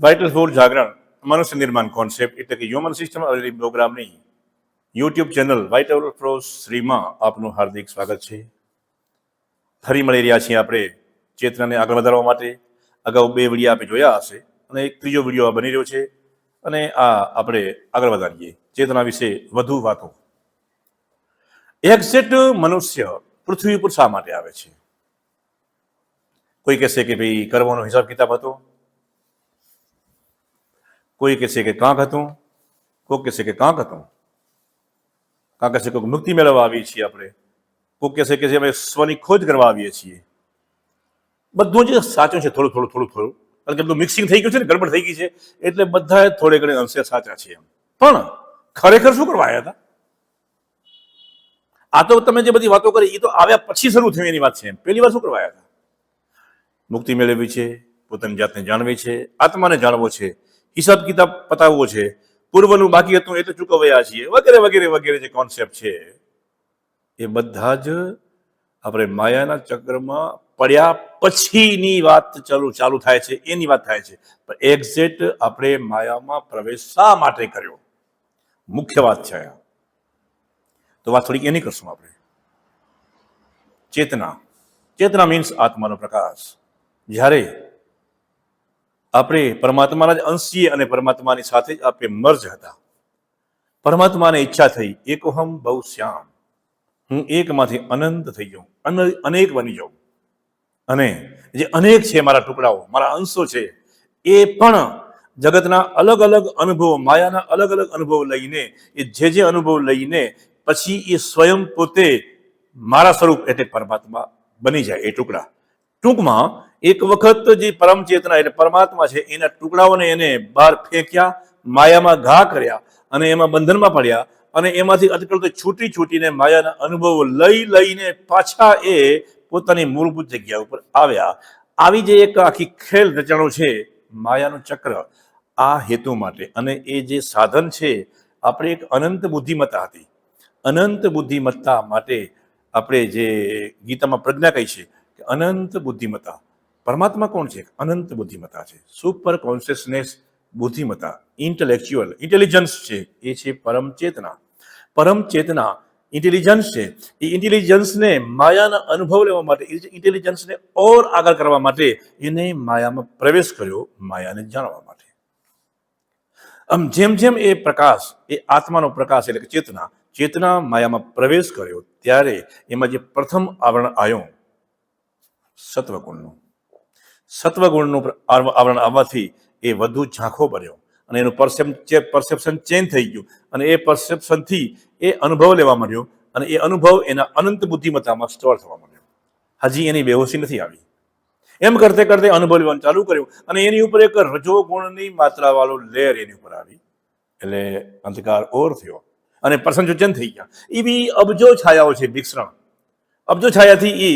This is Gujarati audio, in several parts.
વાઇટલ ફોર જાગરણ મનુષ્ય નિર્માણ કોન્સેપ્ટ એટલે કે હ્યુમન સિસ્ટમ પ્રોગ્રામની યુટ્યુબ ચેનલ વાઇટલ ફ્રો શ્રીમાં આપનું હાર્દિક સ્વાગત છે ફરી મળી રહ્યા છીએ આપણે ચેતનાને આગળ વધારવા માટે અગાઉ બે વીડિયો આપણે જોયા હશે અને એક ત્રીજો વીડિયો આ બની રહ્યો છે અને આ આપણે આગળ વધારીએ ચેતના વિશે વધુ વાતો એક્ઝેક્ટ મનુષ્ય પૃથ્વી પર શા માટે આવે છે કોઈ કહેશે કે ભાઈ કર્મનો હિસાબ કિતાબ હતો કોઈ કહેશે કે કાંક હતું, કોઈ કહેશે કે કાંક હતું. કાંક કહેશે કોઈક મુક્તિ મેળવવા આવીએ છીએ આપણે કોઈ કહેશે કે અમે સ્વની ખોજ કરવા આવીએ છીએ. બધું જે સાચું છે, થોડું થોડું થોડું થોડું. કારણ કે બધું મિક્સિંગ થઈ ગયું છે ને, ગડબડ થઈ ગઈ છે, એટલે બધા થોડે ઘણે અંશે સાચા છે એમ. પણ ખરેખર શું કરવા આવ્યા હતા? આ તો તમે જે બધી વાતો કરી એ તો આવ્યા પછી શરૂ થયું એની વાત છે પહેલી વાર શું કરવા આવ્યા હતા? મુક્તિ મેળવવી છે, પોતાની જાતને જાણવી છે, આત્માને જાણવો છે. હિસાબ કિતાબ પતાવવો છે. પૂર્વનું બાકી હતું, એ તો ચૂકવ્યા છીએ. વગેરે વગેરે વગેરે જે કોન્સેપ્ટ છે. એ બધા જ આપણે માયાના ચક્રમાં પડ્યા પછીની વાત ચાલુ ચાલુ થાય છે, એની વાત થાય છે. પણ એક્ઝેક્ટ આપણે માયામાં પ્રવેશ શા માટે કર્યો? મુખ્ય વાત છે તો વાત થોડીક એની કરશું આપણે. ચેતના. ચેતના મીન્સ આત્માનો પ્રકાશ. જ્યારે આપણે પરમાત્માના જ અંશ છીએ અને પરમાત્માની સાથે જ આપણે મર્જ હતા. પરમાત્માને ઈચ્છા થઈ એકોહમ બહુ શ્યામ. હું એકમાંથી અનંત થઈ જાઉં, અન- અનેક બની જાઉં. અને જે અનેક છે મારા ટુકડાઓ, મારા અંશો છે, એ પણ જગતના અલગ અલગ અનુભવો, માયાના અલગ અલગ અનુભવો લઈને, એ જે જે અનુભવ લઈને પછી એ સ્વયં પોતે મારા સ્વરૂપ એટલે પરમાત્મા બની જાય એ ટુકડા. ટૂંકમાં એક વખત જે પરમ ચેતના એટલે પરમાત્મા છે, એના ટુકડાઓને એને બહાર ફેંક્યા, માયામાં ઘા કર્યા અને એમાં બંધનમાં પડ્યા અને એમાંથી અટકળતો છૂટી છૂટીને માયાના અનુભવો લઈ લઈને પાછા એ પોતાની મૂળભૂત જગ્યા ઉપર આવ્યા. આવી જે એક આખી ખેલ રચણો છે, માયાનું ચક્ર, આ હેતુ માટે અને એ જે સાધન છે, આપણે એક અનંત બુદ્ધિમત્તા હતી. અનંત બુદ્ધિમત્તા માટે આપણે જે ગીતામાં પ્રજ્ઞા કહી છે અનંત બુદ્ધિમત્તા. પરમાત્મા કોણ છે? અનંત બુદ્ધિમત્તા છે. સુપર કોન્શિયસનેસ બુદ્ધિમત્તા. ઇન્ટેલેક્ચ્યુઅલ ઇન્ટેલિજન્સ છે. એ છે પરમ ચેતના. પરમ ચેતના ઇન્ટેલિજન્સ છે. એ ઇન્ટેલિજન્સને માયાના અનુભવ લેવા માટે ઇન્ટેલિજન્સને ઓર આગળ કરવા માટે એને માયામાં પ્રવેશ કર્યો, માયાને જાણવા માટે. આમ જેમ જેમ એ પ્રકાશ, એ આત્માનો પ્રકાશ એટલે કે ચેતના ચેતના માયામાં પ્રવેશ કર્યો, ત્યારે એમાં જે પ્રથમ આવરણ આવ્યો સત્વગુણનું. સત્વગુણનું આવ- આવરણ આવવાથી એ વધુ ઝાંખો ભર્યો અને એનું પરસેપ પરસેપ્શન ચેન્જ થઈ ગયું. અને એ પરસેપ્શનથી એ અનુભવ લેવા માંડ્યો અને એ અનુભવ એના અનંત બુદ્ધિમત્તામાં સ્ટોર થવા માંડ્યો હજી એની બેહોશી નથી આવી. એમ કરતે કરતે અનુભવ લેવાનું ચાલુ કર્યું અને એની ઉપર એક રજો ગુણની માત્રા વાળો એની ઉપર આવી. એટલે અંધકાર ઓર થયો અને પ્રસંજો થઈ ગયા. એવી અબજો છાયાઓ છે વિક્ષરણ અબજો છાયાથી એ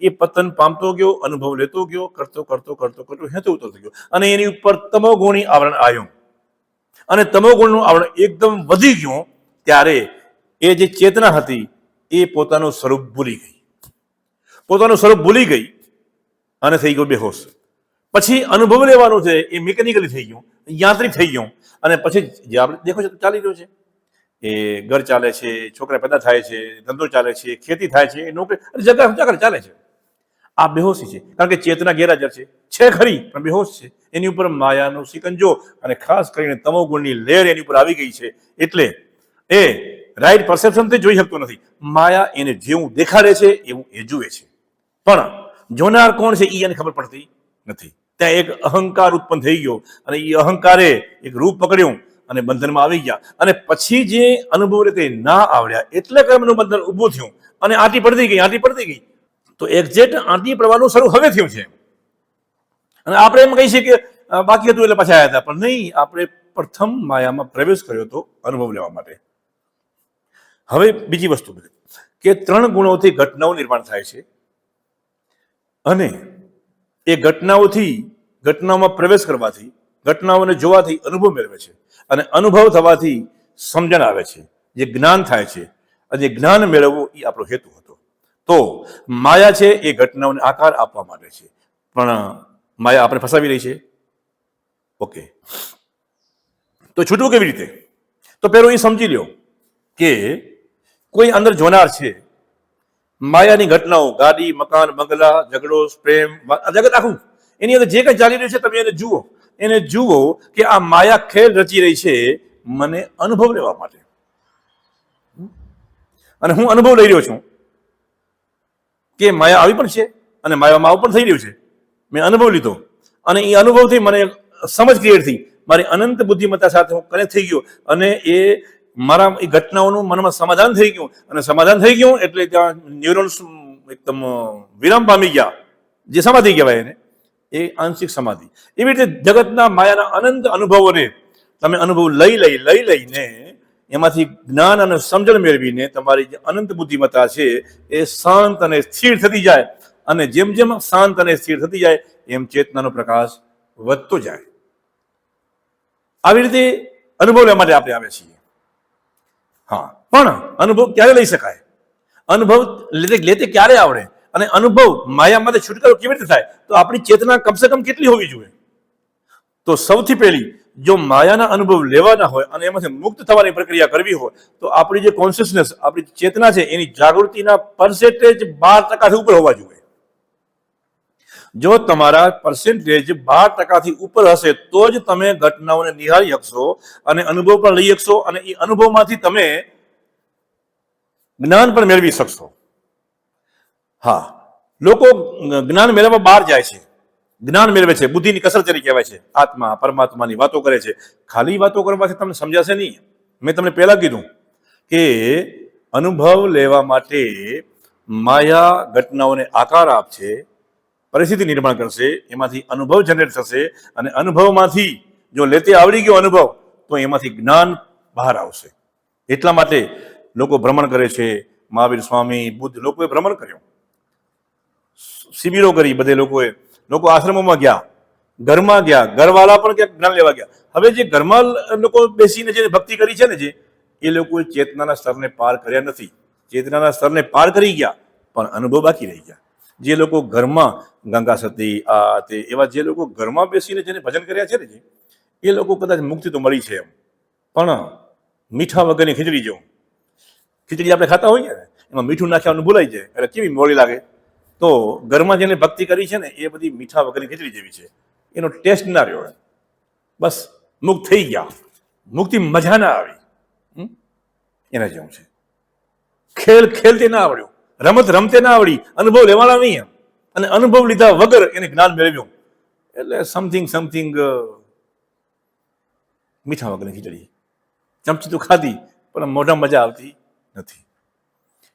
એ પતન પામતો ગયો અનુભવ લેતો ગયો કરતો કરતો કરતો કરતો હેતો ઉતરતો ગયો અને એની ઉપર તમોગુણી આવરણ આવ્યું અને તમોગુણનું આવરણ એકદમ વધી ગયું ત્યારે એ જે ચેતના હતી એ પોતાનું સ્વરૂપ ભૂલી ગઈ પોતાનું સ્વરૂપ ભૂલી ગઈ અને થઈ ગયો બેહોશ પછી અનુભવ લેવાનો છે, એ મિકેનિકલી થઈ ગયું, યાંત્રિક થઈ ગયું, અને પછી જે આપણે દેખો છો, ચાલી રહ્યું છે। એ ઘર ચાલે છે, છોકરા પેદા થાય છે, ધંધો ચાલે છે, ખેતી થાય છે, નોકરી અને જગા જગા ચાલે છે. આ બેહોશી છે, કારણ કે ચેતના ગેરહાજર છે છે ખરી, પણ બેહોશ છે. એની ઉપર માયાનો સિકંજો અને ખાસ કરીને તમોગુણની લેર એની ઉપર આવી ગઈ છે. એટલે એ રાઈટ પરસેપ્શનથી જોઈ શકતો નથી. માયા એને જેવું દેખાડે છે, એવું એ જુએ છે. પણ જોનાર કોણ છે એ એને ખબર પડતી નથી. ત્યાં એક અહંકાર ઉત્પન્ન થઈ ગયો, અને એ અહંકારે એક રૂપ પકડ્યું અને બંધનમાં આવી ગયા. અને પછી જે અનુભવ રીતે ના આવડ્યા, એટલે કર્મનું બંધન ઊભું થયું અને આંટી પડતી ગઈ, આંટી પડતી ગઈ. તો એક્ઝેક્ટ આંટી પડવાનું શરૂ હવે થયું છે. અને આપણે એમ કહી છીએ કે બાકી હતું એટલે પાછા આવ્યા હતા. પણ નહીં, આપણે પ્રથમ માયામાં પ્રવેશ કર્યો હતો અનુભવ લેવા માટે. હવે બીજી વસ્તુ કે ત્રણ ગુણોથી ઘટનાઓ નિર્માણ થાય છે. અને એ ઘટનાઓથી, ઘટનાઓમાં પ્રવેશ કરવાથી ઘટનાઓને જોવાથી અનુભવ મેળવે છે અને અનુભવ થવાથી સમજણ આવે છે. જે જ્ઞાન થાય છે અને જ્ઞાન મેળવવું એ આપણો હેતુ હતો. તો માયા છે એ ઘટનાઓને આકાર આપવા માટે છે. પણ માયા આપણે ફસાવી રહી છે? ઓકે. તો છૂટવું કેવી રીતે? તો પહેલું એ સમજી લ્યો કે કોઈ અંદર જોનાર છે. માયાની ઘટનાઓ, ગાડી, મકાન, બંગલા, ઝઘડો, પ્રેમ જગત આખું. એની અંદર જે કંઈ ચાલી રહ્યું છે તમે એને જુઓ. એને જુઓ કે આ માયા ખેલ રચી રહી છે મને અનુભવ લેવા માટે. અને હું અનુભવ લઈ રહ્યો છું કે માયા આવી પણ છે અને માયામાં આવું પણ થઈ રહ્યું છે. મેં અનુભવ લીધો અને એ અનુભવથી મને સમજ ક્રિએટ થઈ. મારી અનંત બુદ્ધિમત્તા સાથે હું કનેક્ટ થઈ ગયો અને એ મારા એ ઘટનાઓનું મનમાં સમાધાન થઈ ગયું. અને સમાધાન થઈ ગયું એટલે ત્યાં ન્યુરોન્સ એકદમ વિરામ પામી ગયા. જે સમાધિ કહેવાય એને. એ આંશિક સમાધિ. એવી રીતે જગતના માયાના અનંત અનુભવોને તમે અનુભવ લઈ લઈ લઈ લઈને એમાંથી જ્ઞાન અને સમજણ મેળવીને તમારી જે અનંત બુદ્ધિમત્તા છે એ શાંત અને સ્થિર થતી જાય. અને જેમ જેમ શાંત અને સ્થિર થતી જાય, એમ ચેતનાનો પ્રકાશ વધતો જાય. આવી રીતે અનુભવ લેવા માટે આપણે આવે છીએ. હા, પણ અનુભવ ક્યારે લઈ શકાય? અનુભવ લેતે લેતે ક્યારે આવડે? અને અનુભવ માયામાંથી છુટકારો કેવી રીતે થાય? તો આપણી ચેતના કમસે કમ કેટલી હોવી જોઈએ? તો સૌથી પહેલી, જો માયાના અનુભવ લેવાના હોય અને એમાંથી મુક્ત થવાની પ્રક્રિયા કરવી હોય, તો આપણી જે કોન્શિયસનેસ આપણી ચેતના છે, એની જાગૃતિના પર્સેન્ટેજ બાર ટકાથી ઉપર હોવા જોઈએ. જો તમારા પર્સેન્ટેજ બાર ટકાથી ઉપર હશે, તો જ તમે ઘટનાઓને નિહાળી શકશો અને અનુભવ પણ લઈ શકશો અને એ અનુભવમાંથી તમે જ્ઞાન પણ મેળવી શકશો. હા. લોકો જ્ઞાન મેળવવા બહાર જાય છે. જ્ઞાન મેળવે છે. બુદ્ધિની કસર તરીકે કહેવાય છે. આત્મા, પરમાત્માની વાતો કરે છે. ખાલી વાતો કરવાથી તમને સમજાશે નહીં. મેં તમને પહેલાં કીધું કે અનુભવ લેવા માટે માયા ઘટનાઓને આકાર આપશે, પરિસ્થિતિ નિર્માણ કરશે, એમાંથી અનુભવ જનરેટ થશે અને અનુભવમાંથી જો લેતે આવડી ગયો અનુભવ, તો એમાંથી જ્ઞાન બહાર આવશે. એટલા માટે લોકો ભ્રમણ કરે છે. મહાવીર સ્વામી, બુદ્ધ લોકોએ ભ્રમણ કર્યું. શિબિરો કરી બધે લોકોએ. લોકો આશ્રમોમાં ગયા, ઘરમાં ગયા, ઘરવાળા પણ ક્યાંક જ્ઞાન લેવા ગયા. હવે જે ઘરમાં લોકો બેસીને જે ભક્તિ કરી છે ને જે, એ લોકોએ ચેતનાના સ્તરને પાર કર્યા નથી. ચેતનાના સ્તરને પાર કરી ગયા, પણ અનુભવ બાકી રહી ગયા. જે લોકો ઘરમાં ગંગા સતી, આ તે, એવા જે લોકો ઘરમાં બેસીને જેને ભજન કર્યા છે ને જે, એ લોકો કદાચ મુક્તિ તો મળી છે એમ. પણ મીઠા વગરની ખીચડી જેવું. ખીચડી આપણે ખાતા હોઈએ ને, એમાં મીઠું નાખ્યાનું ભૂલાઈ જાય. એટલે કેવી મોડી લાગે? તો ઘરમાં જેને ભક્તિ કરી છે ને, એ બધી મીઠા વગરની ખીચડી જેવી છે. એનો ટેસ્ટ ના રહ્યો બસ, મુક્ત થઈ ગયા. મુક્તિ મજા ના આવી? એના જેવું છે. ખેલ, ખેલતે ના આવડ્યો. રમત રમતે ના આવડી. અનુભવ લેવાના નહીં એમ. અને અનુભવ લીધા વગર એને જ્ઞાન મેળવ્યું. એટલે સમથિંગ સમથિંગ મીઠા વગરની ખીચડી. ચમચી તો ખાધી, પણ મોઢા મજા આવતી નથી.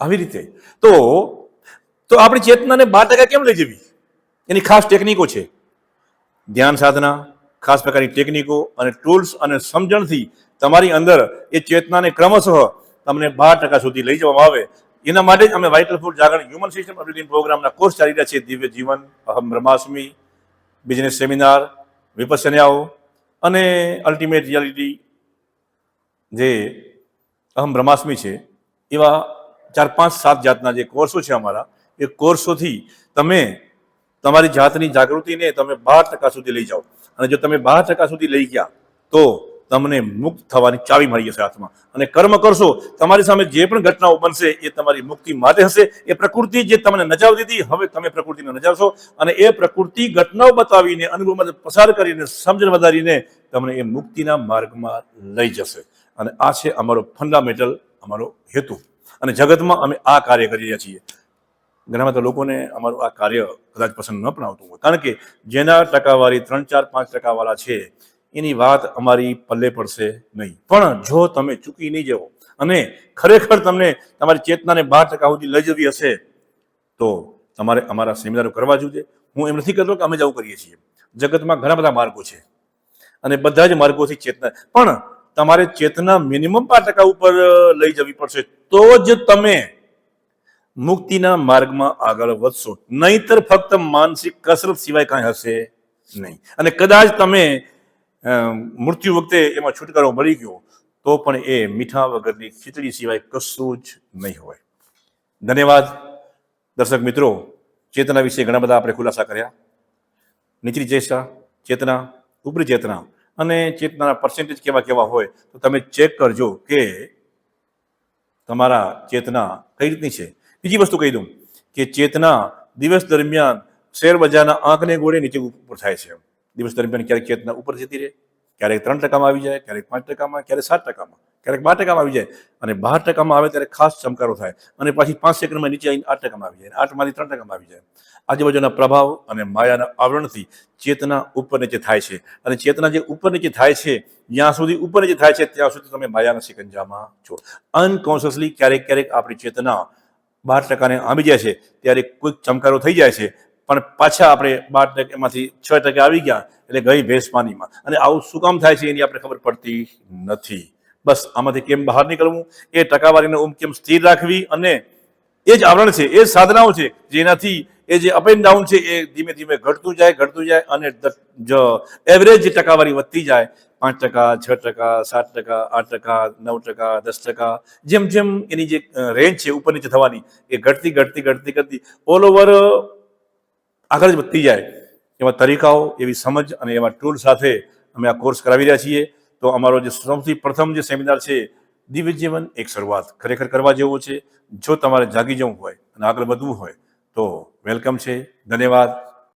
આવી રીતે. તો તો આપણી ચેતનાને બાર ટકા કેમ લઈ જવી? એની ખાસ ટેકનિકો છે. ધ્યાન સાધના, ખાસ પ્રકારની ટેકનિકો અને ટૂલ્સ અને સમજણથી તમારી અંદર એ ચેતનાને ક્રમશઃ તમને બાર ટકા સુધી લઈ જવામાં આવે. એના માટે જ અમે વાઇટલ ફૂડ જાગરણ હ્યુમન સિસ્ટમ અપડેટિંગ પ્રોગ્રામના કોર્સ ચાલી રહ્યા છે. દિવ્ય જીવન, અહમ બ્રહ્માસ્મી બિઝનેસ સેમિનાર વિપસન્યાઓ અને અલ્ટિમેટ રિયાલિટી જે અહમ બ્રહ્માસ્મી છે, એવા ચાર પાંચ સાત જાતના જે કોર્સો છે અમારા એ કોર્સોથી તમે તમારી જાતની જાગૃતિને તમે બાર ટકા સુધી લઈ જાઓ. અને જો તમે બાર ટકા સુધી લઈ ગયા, તો તમને મુક્ત થવાની ચાવી મળી જશે હાથમાં. અને કર્મ કરશો, તમારી સામે જે પણ ઘટનાઓ બનશે, એ તમારી મુક્તિ માટે હશે. એ પ્રકૃતિ જે તમને નજાવતી હતી, હવે તમે પ્રકૃતિને નજાવશો. અને એ પ્રકૃતિ ઘટનાઓ બતાવીને, અનુભવમાં પસાર કરીને, સમજણ વધારીને તમને એ મુક્તિના માર્ગમાં લઈ જશે. અને આ છે અમારો ફંડામેન્ટલ અમારો હેતુ. અને જગતમાં અમે આ કાર્ય કરી રહ્યા છીએ. ઘણા બધા લોકોને અમારું આ કાર્ય કદાચ પસંદ ન પણ આવતું હોય. કારણ કે જેના ટકાવારી ત્રણ, ચાર, પાંચ ટકાવાળા છે, એની વાત અમારી પલ્લે પડશે નહીં. પણ જો તમે ચૂકી નહીં જાઓ અને ખરેખર તમને તમારી ચેતનાને બાર ટકા સુધી લઈ જવી હશે, તો તમારે અમારા સેમિનારો કરવા જોઈએ. હું એમ નથી કરતો કે અમે જ આવું કરીએ છીએ. જગતમાં ઘણા બધા માર્ગો છે અને બધા જ માર્ગોથી ચેતના પણ તમારે ચેતના મિનિમમ પાંચ ટકા ઉપર લઈ જવી પડશે. તો જ તમે મુક્તિના માર્ગમાં આગળ વધશો. નહીતર ફક્ત માનસિક કસરત સિવાય કાંઈ હશે નહીં. અને કદાચ તમે મૃત્યુ વખતે એમાં છુટકારો મળી ગયો, તો પણ એ મીઠા વગરની ખીચડી સિવાય કશું જ નહીં હોય. ધન્યવાદ. દર્શક મિત્રો, ચેતના વિશે ઘણા બધા આપણે ખુલાસા કર્યા. નીચલી ચેષ્ટા ચેતના ઉપરી ચેતના. અને ચેતનાના પર્સેન્ટેજ કેવા કેવા હોય, તો તમે ચેક કરજો કે તમારા ચેતના કઈ રીતની છે. બીજી વસ્તુ કહી દઉં કે ચેતના દિવસ દરમિયાન શેર બજારના આંકને ગોળે નીચે ઉપર થાય છે. દિવસ દરમિયાન ક્યારેક ચેતના ઉપર જતી રહે, ક્યારેક ત્રણ ટકામાં આવી જાય, ક્યારેક પાંચ ટકામાં, ક્યારેક સાત ટકામાં, ક્યારેક બાર ટકામાં આવી જાય અને બાર ટકામાં આવે ત્યારે ખાસ ચમકારો થાય અને પાછી પાંચ સેકન્ડમાં નીચે આવીને આઠ ટકામાં આવી જાય આઠમાંથી ત્રણ ટકામાં આવી જાય. આજુબાજુના પ્રભાવ અને માયાના આવરણથી ચેતના ઉપર નીચે થાય છે અને ચેતના જે ઉપર નીચે થાય છે, જ્યાં સુધી ઉપર નીચે થાય છે, ત્યાં સુધી તમે માયાના સિકંજામાં છો. અનકોન્શિયસલી ક્યારેક ક્યારેક આપણી ચેતના બાર ટકાને આંબી જાય છે, ત્યારે કોઈક ચમકારો થઈ જાય છે. પણ પાછા આપણે બાર ટકામાંથી છ ટકા આવી ગયા, એટલે ગઈ ભેંસ પાણીમાં અને આવું શું કામ થાય છે એની આપણે ખબર પડતી નથી. બસ આમાંથી કેમ બહાર નીકળવું? એ ટકાવારીને ઉમ કેમ સ્થિર રાખવી? અને એ જ આવરણ છે, એ સાધનાઓ છે, જેનાથી એ જે અપ એન્ડ ડાઉન છે, એ ધીમે ધીમે ઘટતું જાય ઘટતું જાય અને એવરેજ ટકાવારી વધતી જાય. પાંચ ટકા, છ ટકા, સાત ટકા, આઠ ટકા, નવ ટકા, દસ ટકા, જેમ જેમ એની જે રેન્જ છે ઉપર નીચે થવાની, એ ઘટતી ઘટતી ઘટતી ઘટતી ઓલ ઓવર આગળ જ વધતી જાય. એવા તરીકાઓ, એવી સમજ અને એવા ટૂલ સાથે અમે આ કોર્સ કરાવી રહ્યા છીએ. તો અમારો જે સૌથી પ્રથમ જે સેમિનાર છે દિવ્ય જીવન એક શરૂઆત. ખરેખર કરવા જેવો છે. જો તમારે જાગી જવું હોય અને આગળ વધવું હોય, તો વેલકમ છે. ધન્યવાદ.